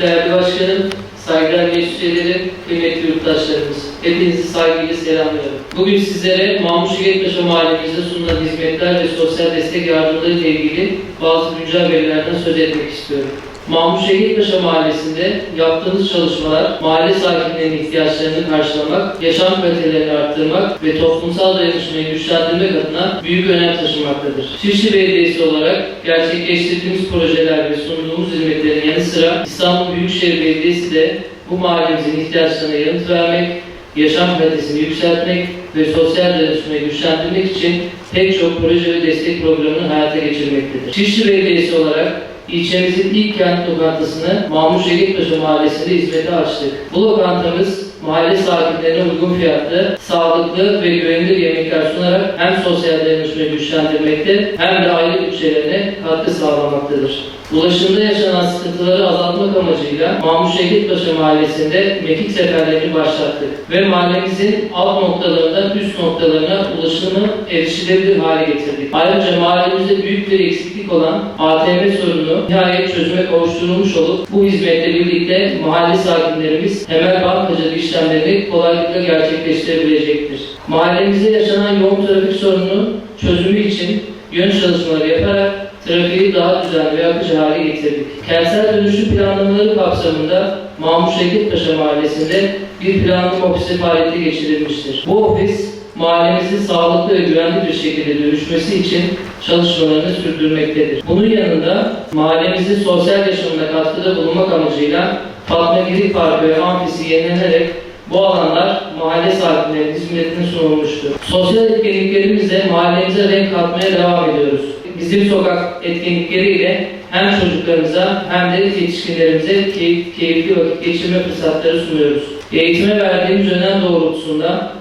Değerli başkanım, saygılar meclis üyeleri, kıymetli yurttaşlarımız, hepinizi saygıyla selamlıyorum. Bugün sizlere Mahmut Şekerpaşa mahallemizde sunulan hizmetler ve sosyal destek yardımları ile ilgili bazı güncel verilerden söz etmek istiyorum. Mahmut Şehitpaşa Mahallesi'nde yaptığımız çalışmalar mahalle sakinlerinin ihtiyaçlarını karşılamak, yaşam kalitelerini arttırmak ve toplumsal dayanışmayı güçlendirmek adına büyük önem taşımaktadır. Şişli Belediyesi olarak gerçekleştirdiğimiz projeler ve sunduğumuz hizmetlerin yanı sıra İstanbul Büyükşehir Belediyesi de bu mahallemizin ihtiyaçlarına yanıt vermek, yaşam kalitesini yükseltmek ve sosyal dayanışmayı güçlendirmek için pek çok proje ve destek programını hayata geçirmektedir. Şişli Belediyesi olarak ilçemizin ilk kent lokantasını Mahmut Şehitpaşa Mahallesi'nde hizmete açtık. Bu lokantamız mahalle sakinlerine uygun fiyatlı, sağlıklı ve güvenilir yemekler sunarak hem sosyal dayanışmayı güçlendirmekte hem de aile bütçelerine katkı sağlamaktadır. Ulaşımda yaşanan sıkıntıları azaltmak amacıyla Mahmut Şehitpaşa Mahallesi'nde mekik seferlerini başlattık ve mahallemizin alt noktalarından üst noktalarına ulaşımı erişilebilir hale getirdik. Ayrıca mahallemizde büyük bir eksiklik olan ATM sorunu nihayet çözüme kavuşturulmuş olup bu hizmetle birlikte mahalle sakinlerimiz temel bankacılık işlemlerini kolaylıkla gerçekleştirebilecektir. Mahallemizde yaşanan yoğun trafik sorununu çözümü için yön çalışmaları yaparak trafiği daha düzenli ve akıcı hale getirdik. Kentsel dönüşüm planlamaları kapsamında Mahmut Şevket Paşa Mahallesi'nde bir planlama ofisi faaliyete geçirilmiştir. Bu ofis mahallemizin sağlıklı ve güvenli bir şekilde dönüşmesi için çalışmalarını sürdürmektedir. Bunun yanında mahallemizin sosyal yaşamına katkıda bulunmak amacıyla Fatma Girik Parkı ve Amfisi yenilenerek bu alanlar mahalle sakinlerinin hizmetine sunulmuştur. Sosyal etkinliklerimizle mahallemize renk katmaya devam ediyoruz. Bizim sokak etkinlikleriyle hem çocuklarımıza hem de yetişkinlerimize key- keyifli vakit geçirme fırsatları sunuyoruz. Eğitime verdiğimiz önem doğrultusunda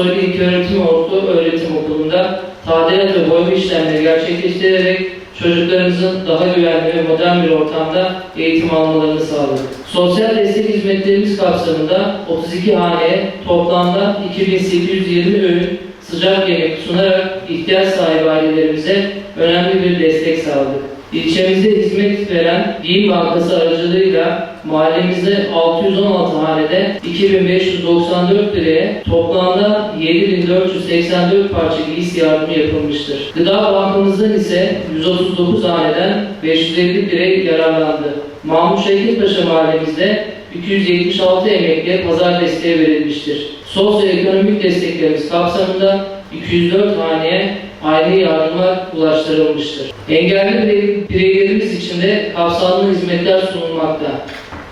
Fuat Soylu İlköğretim Orta Öğretim Okulu'nda tadilat ve boyama işlemleri gerçekleştirerek çocuklarımızın daha güvenli ve modern bir ortamda eğitim almalarını sağladık. Sosyal destek hizmetlerimiz kapsamında 32 haneye toplamda 2820 öğün sıcak yemek sunarak ihtiyaç sahibi ailelerimize önemli bir destek sağladık. İlçemizde hizmet veren Giyim Bankası aracılığıyla mahallemizde 616 hanede 2594 liraya toplamda 7484 parça giysi yardımı yapılmıştır. Gıda Bankamızdan ise 139 haneden 550 liraya yararlandı. Mahmut Şevket Paşa mahallemizde 276 emekliye pazar desteği verilmiştir. Sosyoekonomik desteklerimiz kapsamında 204 haneye aile yardımlar ulaştırılmıştır. Engelli birey- bireylerimiz için de kapsamlı hizmetler sunulmakta.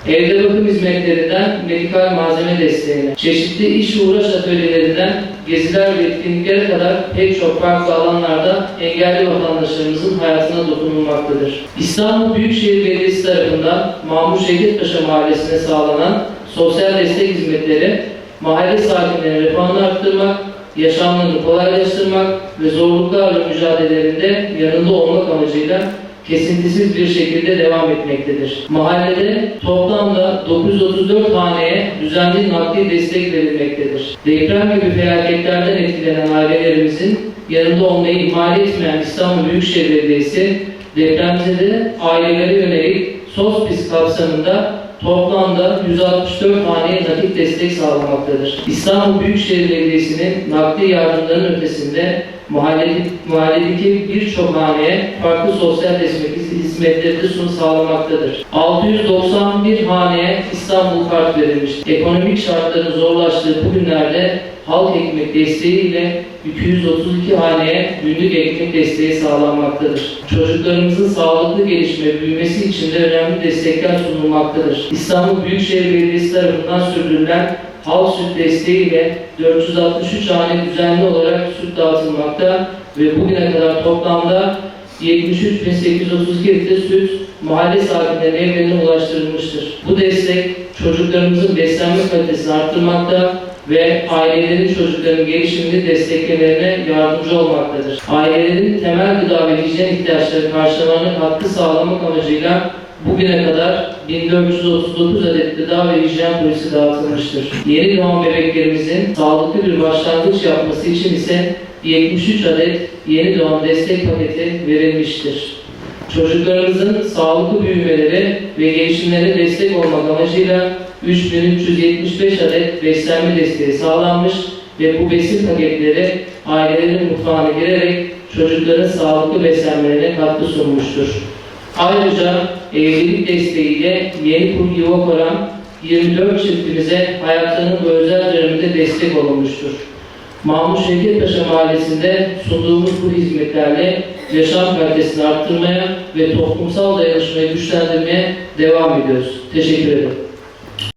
Evde bakım hizmetlerinden medikal malzeme desteğine, çeşitli iş uğraş atölyelerinden geziler ve etkinliklere kadar pek çok farklı alanlarda engelli vatandaşlarımızın hayatına dokunulmaktadır. İstanbul Büyükşehir Belediyesi tarafından Mahmut Şevket Paşa Mahallesi'ne sağlanan sosyal destek hizmetleri mahalle sakinlerinin refahını arttırmak, yaşamlarını kolaylaştırmak ve zorluklarla mücadelelerinde yanında olmak amacıyla kesintisiz bir şekilde devam etmektedir. Mahallede toplamda 934 haneye düzenli nakdi destek verilmektedir. Deprem gibi felaketlerden etkilenen ailelerimizin yanında olmayı ihmal etmeyen İstanbul Büyükşehir Belediyesi depremzede ailelere yönelik SOSPİS kapsamında toplamda 164 haneye nakit destek sağlamaktadır. İstanbul Büyükşehir Belediyesi'nin nakdi yardımlarının ötesinde mahalledeki, mahalledeki birçok haneye farklı sosyal destek hizmetleri de sunu sağlamaktadır. 691 haneye İstanbul kart verilmiş. Ekonomik şartların zorlaştığı bu günlerde halk ekmek desteğiyle 232 haneye günlük ekmek desteği sağlanmaktadır. Çocuklarımızın sağlıklı gelişme büyümesi için de önemli destekler sunulmaktadır. İstanbul Büyükşehir Belediyesi tarafından sürdürülen halk süt desteğiyle 463 hane düzenli olarak süt dağıtılmakta ve bugüne kadar toplamda 73.832 litre süt mahalle sakinlerine evlerine ulaştırılmıştır. Bu destek çocuklarımızın beslenme kalitesini arttırmakta ve ailelerin çocukların gelişimini desteklemelerine yardımcı olmaktadır. Ailelerin temel gıda ve hijyen ihtiyaçları karşılamanın katkı sağlamak amacıyla bugüne kadar 1439 adet gıda ve hijyen polisi dağıtılmıştır. Yeni doğan bebeklerimizin sağlıklı bir başlangıç yapması için ise 73 adet yeni doğan destek paketi verilmiştir. Çocuklarımızın sağlıklı büyümeleri ve gelişimlerine destek olmak amacıyla 3375 adet beslenme desteği sağlanmış ve bu besin paketleri ailelerin mutfağına girerek çocukların sağlıklı beslenmelerine katkı sunmuştur. Ayrıca evlilik desteğiyle yeni kur yuva kuran 24 çiftimize hayatlarının özel döneminde destek olunmuştur. Mahmut Şevket Paşa Mahallesi'nde sunduğumuz bu hizmetlerle yaşam kalitesini arttırmaya ve toplumsal dayanışmayı güçlendirmeye devam ediyoruz. Teşekkür ederim.